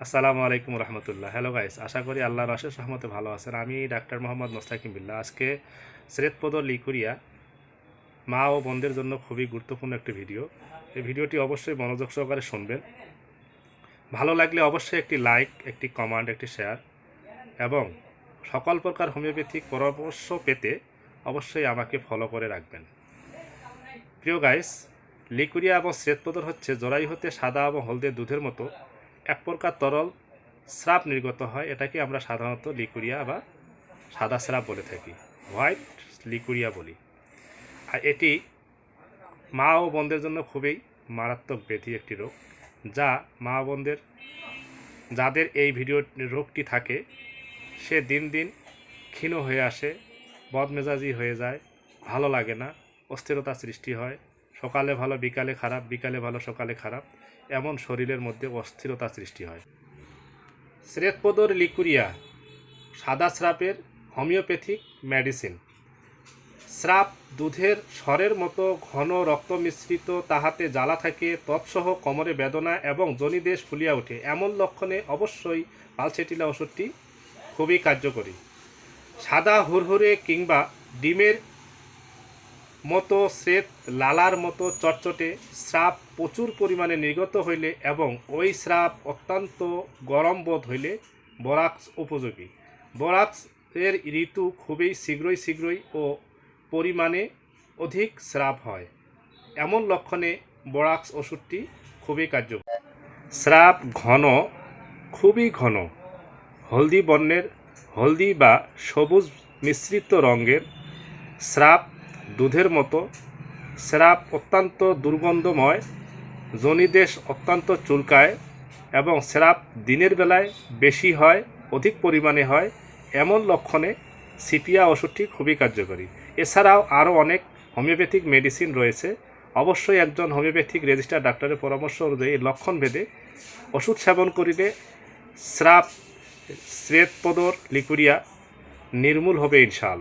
আসসালামু আলাইকুম রহমতুল্লাহ। Hello guys আশা করি আল্লাহর অশেষ রহমতে ভালো আছেন। আমি ডাক্তার মোহাম্মদ মোস্তাকিম বিল্লাহ। আজকে শ্রেতপদ লিকুরিয়া মা ও বোনদের জন্য খুবই গুরুত্বপূর্ণ একটি ভিডিও। এই ভিডিওটি অবশ্যই মনোযোগ সহকারে শুনবেন। ভালো লাগলে অবশ্যই একটি লাইক, একটি কমান্ড একটি শেয়ার এবং সকল প্রকার হোমিওপ্যাথিক পরামর্শ পেতে অবশ্যই আমাকে ফলো করে রাখবেন। প্রিয় গাইস লিকুরিয়া এবং শ্বেতপদর হচ্ছে জরাই হতে সাদা এবং হলদে দুধের মতো এক প্রকার তরল স্রাব নির্গত হয়, এটাকে আমরা সাধারণত লিকুরিয়া বা সাদা স্রাব বলে থাকি, হোয়াইট লিকুরিয়া বলি। আর এটি মা ও বোনদের জন্য খুবই মারাত্মক ব্যাধি একটি রোগ, যা মা ও বোনদের, যাদের এই ভিডিও রোগটি থাকে, সে দিন দিন ক্ষীণ হয়ে আসে, বদমেজাজি হয়ে যায়, ভালো লাগে না, অস্থিরতা সৃষ্টি হয় সকালে ভালো, বিকালে খারাপ, বিকালে ভালো, সকালে খারাপ, এমন শরীরের মধ্যে অস্থিরতা সৃষ্টি হয়। শ্রেতপদর লিকুরিয়া, সাদা স্রাপের হোমিওপ্যাথিক মেডিসিন। স্রাপ দুধের স্বরের মতো ঘন রক্ত মিশ্রিত, তাহাতে জ্বালা থাকে, তৎসহ কোমরে বেদনা এবং জনিদেশ ফুলিয়া ওঠে। এমন লক্ষণে অবশ্যই পালসেটিলা ওষুধটি খুবই কার্যকরী। সাদা হুরহুরে কিংবা ডিমের মতো শ্বেত লালার মতো চটচটে স্রাব প্রচুর পরিমাণে নির্গত হইলে এবং ওই স্রাব অত্যন্ত গরম বোধ হইলে বরাক্স উপযোগী। বরাক্স এর ঋতু খুবই শীঘ্রই শীঘ্রই ও পরিমাণে অধিক স্রাব হয়। এমন লক্ষণে বরাক্স ওষুধটি খুবই কার্যকর। স্রাব ঘন, খুবই ঘন। হলদি বর্ণের হলদি বা সবুজ মিশ্রিত রঙের স্রাব দুধের মতো। স্রাব অত্যন্ত দুর্গন্ধময় জনিদেশ অত্যন্ত চুলকায় এবং স্রাব দিনের বেলায় বেশি হয়, অধিক পরিমাণে হয় এমন লক্ষণে সিপিয়া ওষুধটি খুবই কার্যকরী। এছাড়াও আরও অনেক হোমিওপ্যাথিক মেডিসিন রয়েছে। অবশ্যই একজন হোমিওপ্যাথিক রেজিস্টার ডাক্তারের পরামর্শ অনুযায়ী লক্ষণ ভেদে ওষুধ সেবন করিলে স্রাব শ্রেতপদর লিকুরিয়া নির্মূল হবে ইনশাআল্লাহ।